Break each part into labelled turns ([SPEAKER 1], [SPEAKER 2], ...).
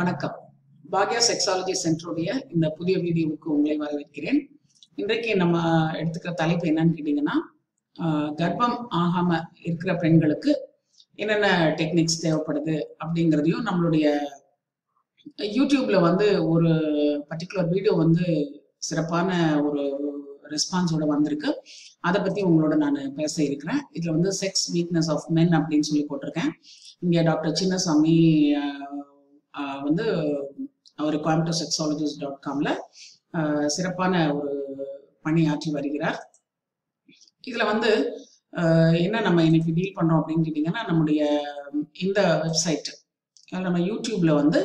[SPEAKER 1] வணக்கம். பாக்யா செக்ஸாலஜி சென்டருடைய இந்த புதிய வீடியோவுக்கு உங்களை வரவேற்கிறேன். இன்றைக்கு நம்ம எடுத்துக்கிற தலைப்பு என்னன்னு கேட்டீங்கன்னா கர்ப்பம் ஆகாம இருக்கிற பெண்களுக்கு என்னென்ன டெக்னிக்ஸ் தேவைப்படுது அப்படிங்கிறதையும் நம்மளுடைய யூடியூப்ல வந்து ஒரு பர்டிகுலர் வீடியோ வந்து சிறப்பான ஒரு ரெஸ்பான்ஸோட வந்திருக்கு. அதை பத்தி உங்களோட நான் பேச இருக்கிறேன். இதுல வந்து செக்ஸ் வீக்னஸ் ஆஃப் மென் அப்படின்னு சொல்லி போட்டிருக்கேன். இங்க டாக்டர் சின்னசாமி வந்து அவர் கோயம்புத்தூர் செக்ஸாலஜிஸ்ட் டாட் காம்ல சிறப்பான ஒரு பணியாற்றி வருகிறார். இதுல வந்து என்ன நம்ம இன்னைக்கு டீல் பண்றோம் அப்படின்னு கேட்டீங்கன்னா நம்முடைய இந்த வெப்சைட் நம்ம யூடியூப்ல வந்து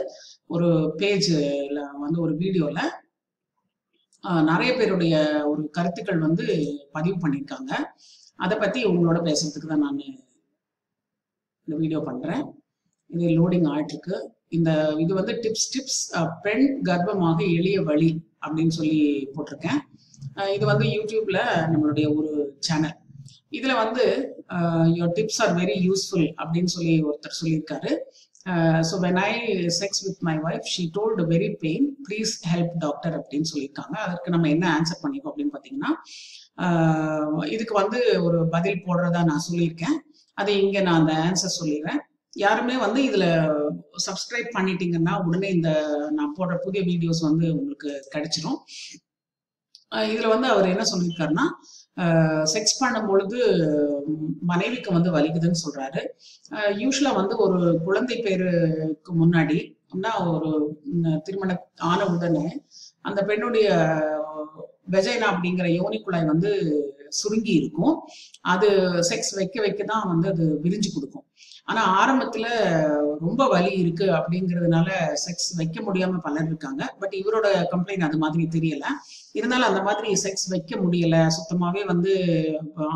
[SPEAKER 1] ஒரு பேஜில் வந்து ஒரு வீடியோல நிறைய பேருடைய ஒரு கருத்துக்கள் வந்து பதிவு பண்ணியிருக்காங்க. அதை பத்தி உங்களோட பேசுறதுக்கு தான் நான் இந்த வீடியோ பண்றேன். இது லோடிங் ஆயிட்டு இருக்கு இந்த இது வந்து டிப்ஸ் டிப்ஸ் பெண் கர்ப்பமாக எளிய வழி அப்படின்னு சொல்லி போட்டிருக்கேன். இது வந்து யூடியூப்ல நம்மளுடைய ஒரு சேனல் இதுல வந்து your tips are very useful அப்படின்னு சொல்லி ஒருத்தர் சொல்லியிருக்காரு. So when I sex with my wife she told very pain please help doctor அப்படின்னு சொல்லியிருக்காங்க. அதற்கு நம்ம என்ன ஆன்சர் பண்ணிக்கோ அப்படின்னு பார்த்தீங்கன்னா இதுக்கு வந்து ஒரு பதில் போடுறதா நான் சொல்லியிருக்கேன். அதை இங்கே நான் அந்த ஆன்சர் சொல்லிடுறேன். யாருமே வந்து இதுல சப்ஸ்கிரைப் பண்ணிட்டீங்கன்னா உடனே இந்த நான் போடுற புதிய வீடியோஸ் வந்து உங்களுக்கு கிடைச்சிரும். இதுல வந்து அவர் என்ன சொல்லியிருக்காருன்னா செக்ஸ் பண்ணும் பொழுது மனைவிக்கு வந்து வலிக்குதுன்னு சொல்றாரு. யூஸ்வலா வந்து ஒரு குழந்தை பேருக்கு முன்னாடி ஒரு திருமணம் ஆன உடனே அந்த பெண்ணுடைய வெஜைனா அப்படிங்கிற யோனிக்குழாய் வந்து சுருங்கி இருக்கும். அது செக்ஸ் வைக்க வைக்க தான் வந்து அது விரிஞ்சு கொடுக்கும். ஆனா ஆரம்பத்துல ரொம்ப வலி இருக்கு அப்படிங்கிறதுனால செக்ஸ் வைக்க முடியாம பலர் இருக்காங்க. பட் இவரோட கம்ப்ளைண்ட் அது மாதிரி தெரியல. இருந்தாலும் அந்த மாதிரி செக்ஸ் வைக்க முடியல. சுத்தமாவே வந்து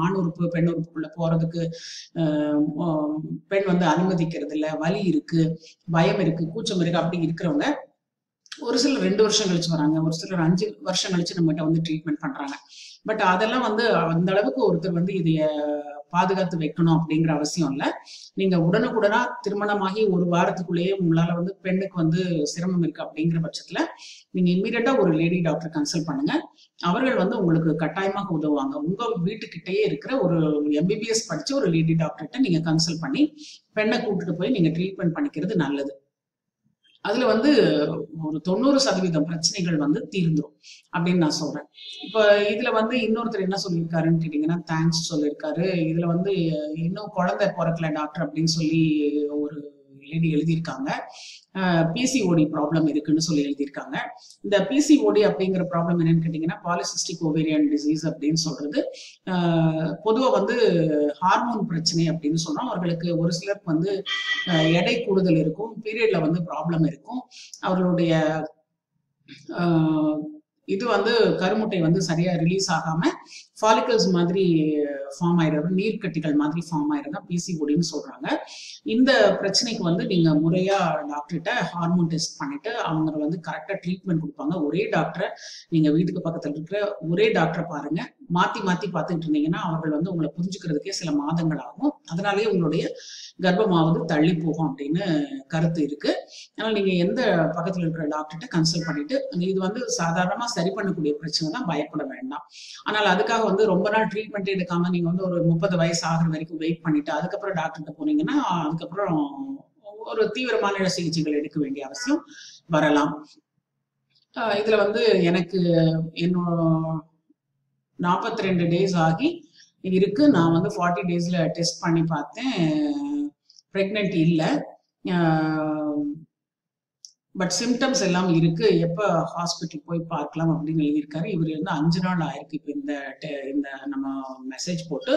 [SPEAKER 1] ஆண் உறுப்பு பெண் உறுப்புக்குள்ள போறதுக்கு பெண் வந்து அனுமதிக்கிறது இல்ல வலி இருக்கு பயம் இருக்கு கூச்சம் இருக்கு அப்படி இருக்கிறவங்க ஒரு சிலர் ரெண்டு வருஷம் கழிச்சு வராங்க ஒரு சிலர் அஞ்சு வருஷம் கழிச்சு நம்மகிட்ட வந்து ட்ரீட்மெண்ட் பண்றாங்க. பட் அதெல்லாம் வந்து அந்த அளவுக்கு ஒருத்தர் வந்து இதைய பாதுகாத்து வைக்கணும் அப்படிங்கிற அவசியம் இல்லை. நீங்க உடனுக்குடனா திருமணமாகி ஒரு வாரத்துக்குள்ளேயே உங்களால வந்து பெண்ணுக்கு வந்து சிரமம் இருக்கு அப்படிங்கிற பட்சத்துல நீங்க இம்மீடியட்டா ஒரு லேடி டாக்டர் கன்சல்ட் பண்ணுங்க. அவர்கள் வந்து உங்களுக்கு கட்டாயமாக உதவுவாங்க. உங்க வீட்டுக்கிட்டேயே இருக்கிற ஒரு எம்பிபிஎஸ் படிச்ச ஒரு லேடி டாக்டர்கிட்ட நீங்க கன்சல்ட் பண்ணி பெண்ணை கூட்டிட்டு போய் நீங்க ட்ரீட்மெண்ட் பண்ணிக்கிறது நல்லது. அதுல வந்து ஒரு தொண்ணூறு சதவீதம் பிரச்சனைகள் வந்து தீர்ந்துடும் அப்படின்னு நான் சொல்றேன். இப்ப இதுல வந்து இன்னொருத்தர் என்ன சொல்லியிருக்காருன்னு கேட்டீங்கன்னா தேங்க்ஸ் சொல்லியிருக்காரு. இதுல வந்து இன்னும் குழந்தை பிறக்கல டாக்டர் அப்படின்னு சொல்லி ஒரு லேடி எழுதியிருக்காங்க. பிசிஓடி ப்ராப்ளம் இருக்குன்னு சொல்லி எழுதியிருக்காங்க. இந்த பிசிஓடி அப்படிங்கிற ப்ராப்ளம் என்னன்னு கேட்டீங்கன்னா பாலிசிஸ்டிக் ஓவேரியன் டிசீஸ் அப்படின்னு சொல்றது. பொதுவாக வந்து ஹார்மோன் பிரச்சனை அப்படின்னு சொல்றோம் அவர்களுக்கு ஒரு சிலருக்கு வந்து எடை கூடுதல் இருக்கும். பீரியட்ல வந்து ப்ராப்ளம் இருக்கும். அவர்களுடைய இது வந்து கருமுட்டை வந்து சரியா ரிலீஸ் ஆகாம ஃபாலிகல்ஸ் மாதிரி ஃபார்ம் ஆயிடுறது நீர்க்கட்டிகள் மாதிரி ஃபார்ம் ஆயிடுறதா பிசிஓடின்னு சொல்றாங்க. இந்த பிரச்சனைக்கு வந்து நீங்க முறையா டாக்டர்கிட்ட ஹார்மோன் டெஸ்ட் பண்ணிட்டு அவங்க வந்து கரெக்டா ட்ரீட்மெண்ட் கொடுப்பாங்க. ஒரே டாக்டரை நீங்க வீட்டுக்கு பக்கத்துல இருக்கிற ஒரே டாக்டரை பாருங்க. மாத்தி மாத்தி பார்த்துட்டு இருந்தீங்கன்னா அவர்கள் வந்து உங்களை புரிஞ்சுக்கிறதுக்கே சில மாதங்கள் ஆகும். அதனாலேயே உங்களுடைய கர்ப்பமாவது தள்ளி போகும் அப்படின்னு கருத்து இருக்கு. அதனால நீங்க எந்த பக்கத்துல இருக்கிற டாக்டர்கிட்ட கன்சல்ட் பண்ணிட்டு இது வந்து சாதாரணமா சரி பண்ணக்கூடிய பிரச்சனை தான் பயப்பட வேண்டாம். ஆனால் அதுக்காக வந்து ரொம்ப நாள் ட்ரீட்மெண்ட் எடுக்காம நீங்க வந்து ஒரு முப்பது வயசு ஆகுற வரைக்கும் வெயிட் பண்ணிட்டு அதுக்கப்புறம் டாக்டர்கிட்ட போனீங்கன்னா அதுக்கப்புறம் ஒரு தீவிரமான சிகிச்சைகள் எடுக்க வேண்டிய அவசியம் வரலாம். இதுல வந்து எனக்கு என்னோட நாற்பத்தி ரெண்டு டேஸ் ஆகி இருக்கு. நான் வந்து ஃபார்ட்டி டேஸ்ல டெஸ்ட் பண்ணி பார்த்தேன். ப்ரெக்னென்ட் இல்லை. பட் சிம்டம்ஸ் எல்லாம் இருக்கு. எப்ப ஹாஸ்பிட்டல் போய் பார்க்கலாம் அப்படின்னு எழுதியிருக்காரு. இவர் வந்து அஞ்சு நாள் ஆயிருக்கு இப்போ இந்த இந்த நம்ம மெசேஜ் போட்டு.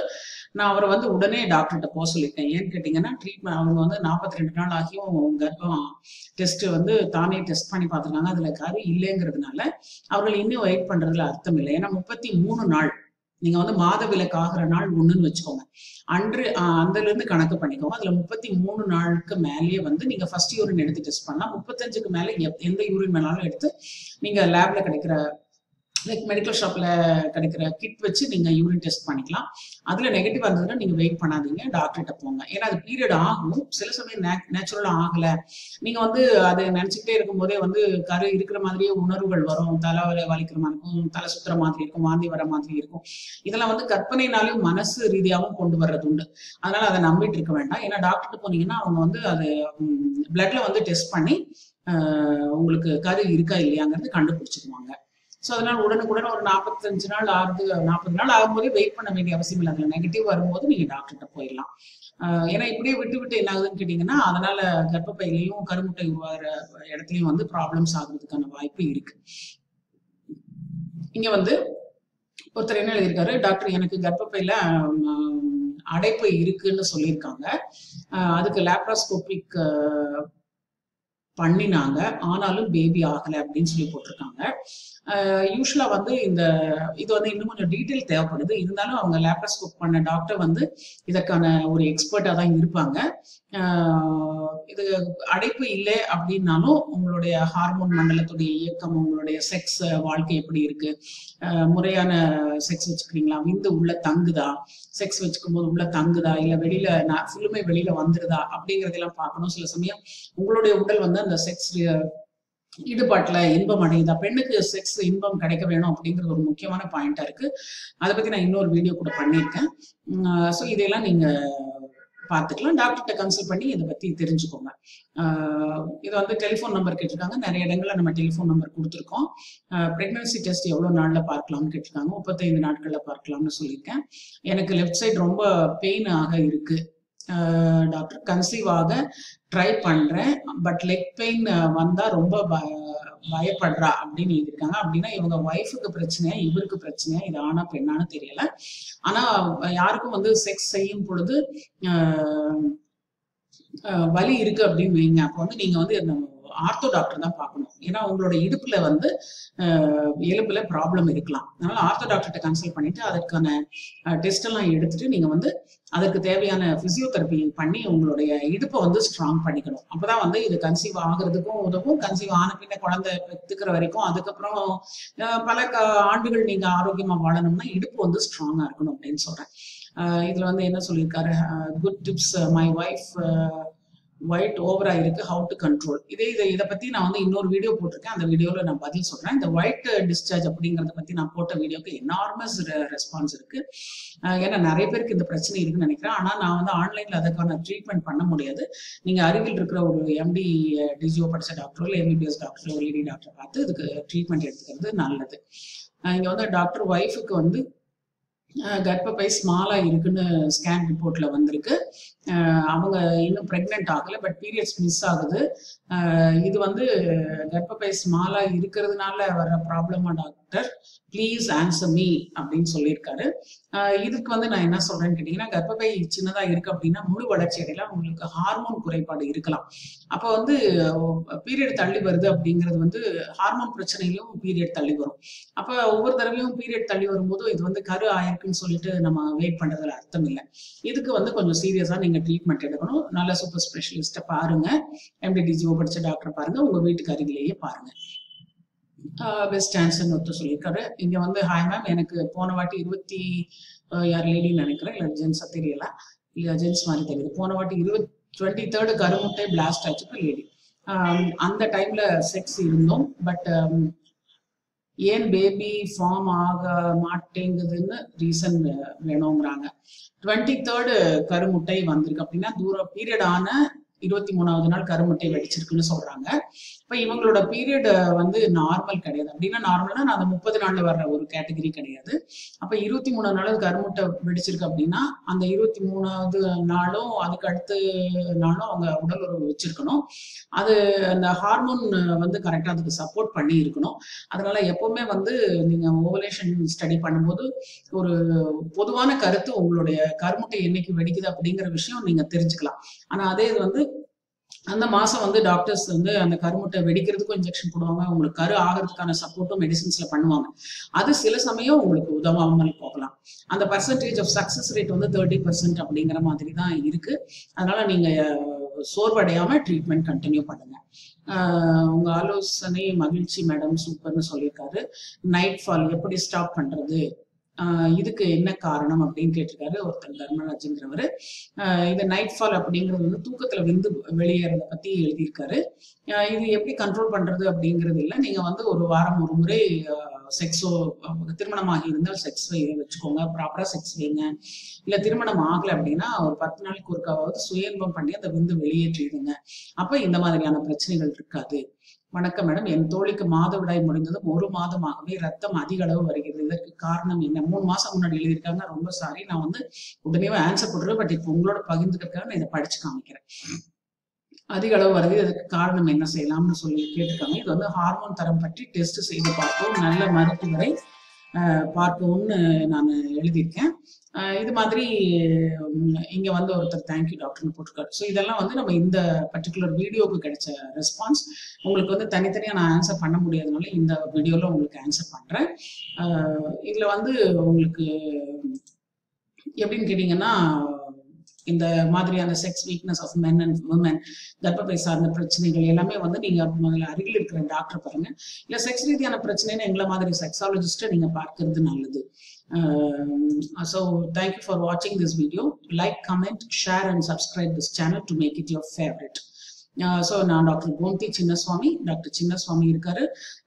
[SPEAKER 1] நான் அவரை வந்து உடனே டாக்டர்கிட்ட போக சொல்லிட்டேன் ஏன்னு கேட்டிங்கன்னா ட்ரீட்மெண்ட் அவங்க வந்து நாற்பத்தி ரெண்டு நாள் ஆகியும் கர்ப்பம் டெஸ்ட் வந்து தானே டெஸ்ட் பண்ணி பார்த்துருக்காங்க. அதுல கரு இல்லைங்கிறதுனால அவர்கள் இன்னும் வெயிட் பண்றதுல அர்த்தம் இல்லை. ஏன்னா முப்பத்தி மூணு நாள் நீங்க வந்து மாத விலக்கு ஆகிற நாள் ஒண்ணுன்னு வச்சுக்கோங்க. அன்று அதுல இருந்து கணக்கு பண்ணிக்கோங்க. அதுல முப்பத்தி மூணு நாளுக்கு மேலேயே வந்து நீங்க ஃபர்ஸ்ட் யூரின் எடுத்து டெஸ்ட் பண்ணலாம். முப்பத்தஞ்சுக்கு மேல எந்த யூரின் வேணாலும் எடுத்து நீங்க லேப்ல கிடைக்கிற லைக் மெடிக்கல் ஷாப்ல கிடைக்கிற கிட் வச்சு நீங்க யூரின் டெஸ்ட் பண்ணிக்கலாம். அதுல நெகட்டிவ் வந்ததுன்னா நீங்க வெயிட் பண்ணாதீங்க. டாக்டர்கிட்ட போங்க. ஏன்னா அது பீரியட் ஆகும். சில சமயம் நேச்சுரலா ஆகல. நீங்க வந்து அதை நினைச்சுக்கிட்டே இருக்கும் போதே வந்து கரு இருக்கிற மாதிரியே உணர்வுகள் வரும். தலை வலி- வலிக்கிற மாதிரி இருக்கும். தலை சுத்துற மாதிரி இருக்கும். வாந்தி வர மாதிரி இருக்கும். இதெல்லாம் வந்து கற்பனைனாலும் மனசு ரீதியாகவும் கொண்டு வர்றது உண்டு. அதனால அதை நம்பிட்டு இருக்க வேண்டாம். ஏன்னா டாக்டர்கிட்ட போனீங்கன்னா அவங்க வந்து அது பிளட்ல வந்து டெஸ்ட் பண்ணி உங்களுக்கு கரு இருக்கா இல்லையாங்கிறது கண்டுபிடிச்சிருவாங்க. ஸோ அதனால் உடனுக்குடன் ஒரு நாற்பத்தஞ்சு நாள் ஆறு நாற்பது நாள் ஆகும்போதே வெயிட் பண்ண வேண்டிய அவசியம் இல்லை. அதில் நெகட்டிவ் வரும்போது நீங்கள் டாக்டர்கிட்ட போயிடலாம். ஏன்னா இப்படியே விட்டு விட்டு என்ன ஆகுதுன்னு கேட்டிங்கன்னா அதனால கர்ப்பப்பையிலையும் கருமுட்டை உருவாகிற இடத்துலையும் வந்து ப்ராப்ளம்ஸ் ஆகுறதுக்கான வாய்ப்பு இருக்கு. இங்க வந்து ஒருத்தர் என்ன எழுதியிருக்காரு? டாக்டர் எனக்கு கர்ப்பப்பையில அடைப்பு இருக்குன்னு சொல்லியிருக்காங்க. அதுக்கு லேப்ராஸ்கோபிக் பண்ணினாங்க. ஆனாலும் பேபி ஆகலை அப்படின்னு சொல்லி போட்டிருக்காங்க. யூஸ்வலா வந்து இந்த இது வந்து இன்னும் கொஞ்சம் டீட்டெயில் தேவைப்படுது. இருந்தாலும் அவங்க லேப்ராஸ்கோப் பண்ண டாக்டர் வந்து இதற்கான ஒரு எக்ஸ்பர்ட்டா தான் இருப்பாங்க. இது அடைப்பு இல்லை அப்படின்னாலும் உங்களுடைய ஹார்மோன் மண்டலத்துடைய இயக்கம் உங்களுடைய செக்ஸ் வாழ்க்கை எப்படி இருக்கு? முறையான செக்ஸ் வச்சுக்கிறீங்களா? விந்து உள்ள தங்குதா? செக்ஸ் வச்சுக்கும் போது உள்ள தங்குதா? இல்ல வெளியில ஃபுல்லுமே வெளியில வந்துருதா? அப்படிங்கறதெல்லாம் பார்க்கணும். சில சமயம் உங்களுடைய உடல் வந்து அந்த செக்ஸ் ஈடுபாட்டில் இன்பம் அடையுதா? பெண்ணுக்கு செக்ஸ் இன்பம் கிடைக்க வேணும் அப்படிங்கிறது ஒரு முக்கியமான பாயிண்டா இருக்கு. அதை பத்தி நான் இன்னொரு வீடியோ கூட பண்ணியிருக்கேன். ஸோ இதையெல்லாம் நீங்க பார்த்துக்கலாம். டாக்டர்கிட்ட கன்சல்ட் பண்ணி இதை பத்தி தெரிஞ்சுக்கோங்க. இது வந்து டெலிஃபோன் நம்பர் கேட்டிருக்காங்க. நிறைய இடங்களில் நம்ம டெலிஃபோன் நம்பர் கொடுத்துருக்கோம். ப்ரெக்னன்சி டெஸ்ட் எவ்வளோ நாளில் பார்க்கலாம்னு கேட்டிருக்காங்க. முப்பத்தைந்து நாட்களில் பார்க்கலாம்னு சொல்லியிருக்கேன். எனக்கு லெஃப்ட் சைடு ரொம்ப பெயின் ஆக இருக்குது டாக்டர் கன்சீவ் ஆக ட்ரை பண்றேன் பட் லெக் பெயின் வந்தா ரொம்ப பயப்படுறா அப்படின்னு எழுதியிருக்காங்க. அப்படின்னா இவங்க ஒய்ஃபுக்கு பிரச்சனையா இவருக்கு பிரச்சனையா இது ஆனா பெண்ணான்னு தெரியல. ஆனா யாருக்கும் வந்து செக்ஸ் செய்யும் பொழுது வலி இருக்கு அப்படின்னு வைங்க. அப்போ வந்து நீங்க வந்து ஆர்த்தோ டாக்டர் தான் பார்க்கணும். ஏன்னா உங்களோட இடுப்புல வந்து எலும்புல ப்ராப்ளம் இருக்கலாம். அதனால ஆர்த்தோ டாக்டர்கிட்ட கன்சல்ட் பண்ணிட்டு அதற்கான டெஸ்ட் எல்லாம் எடுத்துட்டு நீங்க வந்து அதற்கு தேவையான பிசியோதெரப்பி பண்ணி உங்களுடைய இடுப்பை வந்து ஸ்ட்ராங் பண்ணிக்கணும். அப்பதான் வந்து இது கன்சீவ் ஆகுறதுக்கும் உதவும். கன்சீவ் ஆன பின்ன குழந்தை பெற்றுக்கிற வரைக்கும் அதுக்கப்புறம் பல ஆண்டுகள் நீங்க ஆரோக்கியமா வாழணும்னா இடுப்பு வந்து ஸ்ட்ராங்கா இருக்கணும் அப்படின்னு சொல்றேன். இதுல வந்து என்ன சொல்லியிருக்காரு? Good tips my wife white ஓவரா இருக்கு ஹவு டு கண்ட்ரோல் இதே இதை இதை பத்தி நான் வந்து இன்னொரு வீடியோ போட்டிருக்கேன். அந்த வீடியோல நான் பதில் சொல்றேன். இந்த ஒயிட் டிஸ்சார்ஜ் அப்படிங்கறத பத்தி நான் போட்ட வீடியோக்கு எனார்மஸ் ரெஸ்பான்ஸ் இருக்கு. ஏன்னா நிறைய பேருக்கு இந்த பிரச்சனை இருக்குன்னு நினைக்கிறேன். ஆனா நான் வந்து ஆன்லைன்ல அதுக்கான ட்ரீட்மெண்ட் பண்ண முடியாது. நீங்க அருகில் இருக்கிற ஒரு எம்டி டிஜிஓ படிச்ச டாக்டரோ இல்லை எம்பிபிஎஸ் டாக்டரோ லேடி டாக்டரை பார்த்து இதுக்கு ட்ரீட்மெண்ட் எடுத்துக்கிறது நல்லது. இங்க வந்து டாக்டர் ஒய்ஃபுக்கு வந்து கர்ப்பப்பை ஸ்மாலா இருக்குன்னு ஸ்கேன் ரிப்போர்ட்ல வந்திருக்கு. அவங்க இன்னும் ப்ரெக்னென்ட் ஆகல பட் பீரியட்ஸ் மிஸ் ஆகுது. இது வந்து கர்ப்பப்பை ஸ்மாலா இருக்கிறதுனால வர ப்ராப்ளமா டாக்டர் ப்ளீஸ் ஆன்சர் மீ அப்படின்னு சொல்லியிருக்காரு. இதுக்கு வந்து நான் என்ன சொல்றேன்னு கேட்டீங்கன்னா கர்ப்பப்பை சின்னதா இருக்கு அப்படின்னா முழு வளர்ச்சி அடையில உங்களுக்கு ஹார்மோன் குறைபாடு இருக்கலாம். அப்போ வந்து பீரியட் தள்ளி வருது அப்படிங்கிறது வந்து ஹார்மோன் பிரச்சனையிலும் பீரியட் தள்ளி வரும். அப்போ ஒவ்வொரு தடவையும் பீரியட் தள்ளி வரும்போது இது வந்து கரு ஆயிருக்குன்னு சொல்லிட்டு நம்ம வெயிட் பண்றதுல அர்த்தம் இல்லை. இதுக்கு வந்து கொஞ்சம் சீரியஸா நீங்க நீங்கள் ட்ரீட்மெண்ட் எடுக்கணும். நல்ல சூப்பர் ஸ்பெஷலிஸ்ட்டை பாருங்க. எம்டிடிஜிஓ படித்த டாக்டரை பாருங்க. உங்கள் வீட்டுக்கு அருகிலேயே பாருங்க. பெஸ்ட் ஆன்சர்னு ஒருத்தர் சொல்லியிருக்காரு. இங்கே வந்து ஹாய் மேம் எனக்கு போன வாட்டி இருபத்தி யார் லேடின்னு நினைக்கிறேன். இல்லை ஜென்ஸாக தெரியல. இல்லை ஜென்ஸ் மாதிரி தெரியுது. போன வாட்டி இருபத் டுவெண்ட்டி தேர்டு கருமுட்டை பிளாஸ்ட் ஆச்சு லேடி அந்த டைம்ல செக்ஸ் இருந்தோம். பட் ஏன் பேபி ஃபார்ம் ஆக மாட்டேங்குதுன்னு ரீசன் வேணுங்கிறாங்க டுவெண்ட்டி தேர்டு கருமுட்டை வந்திருக்கு அப்படின்னா தூர பீரியட் ஆன இருபத்தி மூணாவது நாள் கருமுட்டை வெடிச்சிருக்குன்னு சொல்றாங்க. இப்போ இவங்களோட பீரியட் வந்து நார்மல் கிடையாது. அப்படின்னா நார்மல்னா நான் அந்த முப்பது நாள்ல வர்ற ஒரு கேட்டகரி கிடையாது. அப்போ இருபத்தி மூணாவது நாள் கருமுட்டை வெடிச்சிருக்கு அப்படின்னா அந்த இருபத்தி மூணாவது நாளும் அதுக்கு அடுத்த நாளும் அவங்க உடல் உறவு வச்சிருக்கணும். அது அந்த ஹார்மோன் வந்து கரெக்டாக அதுக்கு சப்போர்ட் பண்ணி இருக்கணும். அதனால எப்பவுமே வந்து நீங்க ஓவலேஷன் ஸ்டடி பண்ணும்போது ஒரு பொதுவான கருத்து உங்களுடைய கருமுட்டை என்னைக்கு வெடிக்குது அப்படிங்கிற விஷயம் நீங்க தெரிஞ்சுக்கலாம். ஆனா அதே இது வந்து அந்த மாசம் வந்து டாக்டர்ஸ் வந்து அந்த கருமுட்டை வெடிக்கிறதுக்கும் இன்ஜெக்ஷன் போடுவாங்க. உங்களுக்கு கரு ஆகிறதுக்கான சப்போர்ட்டும் மெடிசின்ஸ்ல பண்ணுவாங்க. அது சில சமயம் உங்களுக்கு உதவாமல் போகலாம். அந்த பர்சன்டேஜ் ஆஃப் சக்சஸ் ரேட் வந்து தேர்ட்டி பர்சன்ட் அப்படிங்கிற மாதிரி தான் இருக்கு. அதனால நீங்க சோர்வடையாம ட்ரீட்மெண்ட் கண்டினியூ பண்ணுங்க. உங்க ஆலோசனை மகிழ்ச்சி மேடம் சூப்பர்னு சொல்லியிருக்காரு. நைட் ஃபால் எப்படி ஸ்டாப் பண்றது? இதுக்கு என்ன காரணம் அப்படின்னு கேட்டிருக்காரு ஒருத்தர் தர்மராஜுங்கிறவர். இது நைட் ஃபால் அப்படிங்கிறது வந்து தூக்கத்துல விந்து வெளியேறத பத்தி எழுதியிருக்காரு. இது எப்படி கண்ட்ரோல் பண்றது அப்படிங்கிறது இல்லை. நீங்க வந்து ஒரு வாரம் ஒரு முறை செக்ஸோ திருமணமாகி இருந்தால் செக்ஸ் வச்சுக்கோங்க. ப்ராப்பரா செக்ஸ் வைங்க. இல்ல திருமணம் ஆகல அப்படின்னா ஒரு பத்து நாளைக்கு ஒருக்காவது சுயன்பம் பண்ணி அந்த விந்து வெளியேற்றிடுங்க. அப்ப இந்த மாதிரியான பிரச்சனைகள் இருக்காது. வணக்கம் மேடம். என் தோழிக்கு மாதவிடாய் முடிந்ததும் ஒரு மாதமாகவே ரத்தம் அதிக அளவு வருகிறது. இதற்கு காரணம் என்ன? மூணு மாசம் முன்னாடி எழுதியிருக்காங்க. ரொம்ப சாரி நான் வந்து உடனே ஆன்சர் போடுறேன் பட் இப்போ உங்களோட பகிர்ந்துக்கிறதுக்காக நான் இதை படிச்சு காமிக்கிறேன். அதிக அளவு வருது. இதுக்கு காரணம் என்ன? செய்யலாம்னு சொல்லி கேட்டிருக்காங்க. இது வந்து ஹார்மோன் தரம் பற்றி டெஸ்ட் செய்து பார்த்தோம் நல்ல மருத்துவரை அஹ், நான் எழுதியிருக்கேன். இது மாதிரி இங்க வந்து ஒருத்தர் தேங்க்யூ டாக்டர்னு போட்டிருக்காரு. ஸோ இதெல்லாம் வந்து நம்ம இந்த பர்டிகுலர் வீடியோவுக்கு கிடைச்ச ரெஸ்பான்ஸ் உங்களுக்கு வந்து தனித்தனியாக நான் ஆன்சர் பண்ண முடியாதனால இந்த வீடியோல உங்களுக்கு ஆன்சர் பண்றேன். இதில் இதுல வந்து உங்களுக்கு எப்படின்னு கேட்டீங்கன்னா இந்த மாதிரியான sex weakness of men and women கர்ப்பப்பை சார்ந்த பிரச்சனைகள் எல்லாமே வந்து நீங்க முதல்ல அருகில் இருக்கிற டாக்டர் பாருங்க. இல்ல செக்ஸ் ரீதியான பிரச்சனைன்னு எங்களை மாதிரி செக்ஸாலஜிஸ்ட நீங்க பார்க்கறது நல்லது. ஸோ தேங்க்யூ ஃபார் வாட்சிங் this video like comment share and subscribe this channel to make it your favourite so நான் டாக்டர் கோம்தி சின்னசுவாமி டாக்டர் சின்னசுவாமி இருக்காரு.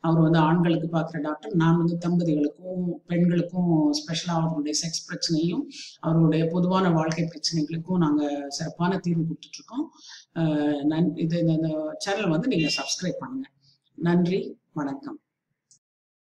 [SPEAKER 1] அவர் வந்து ஆண்களுக்கு பார்க்குற டாக்டர் நான் வந்து தம்பதிகளுக்கும் பெண்களுக்கும் ஸ்பெஷலாக அவர்களுடைய செக்ஸ் பிரச்சனையும் அவர்களுடைய பொதுவான வாழ்க்கை பிரச்சனைகளுக்கும் நாங்கள் சிறப்பான தீர்வு கொடுத்துட்ருக்கோம். நன் இது இந்த சேனல் வந்து நீங்கள் சப்ஸ்கிரைப் பண்ணுங்க. நன்றி வணக்கம்.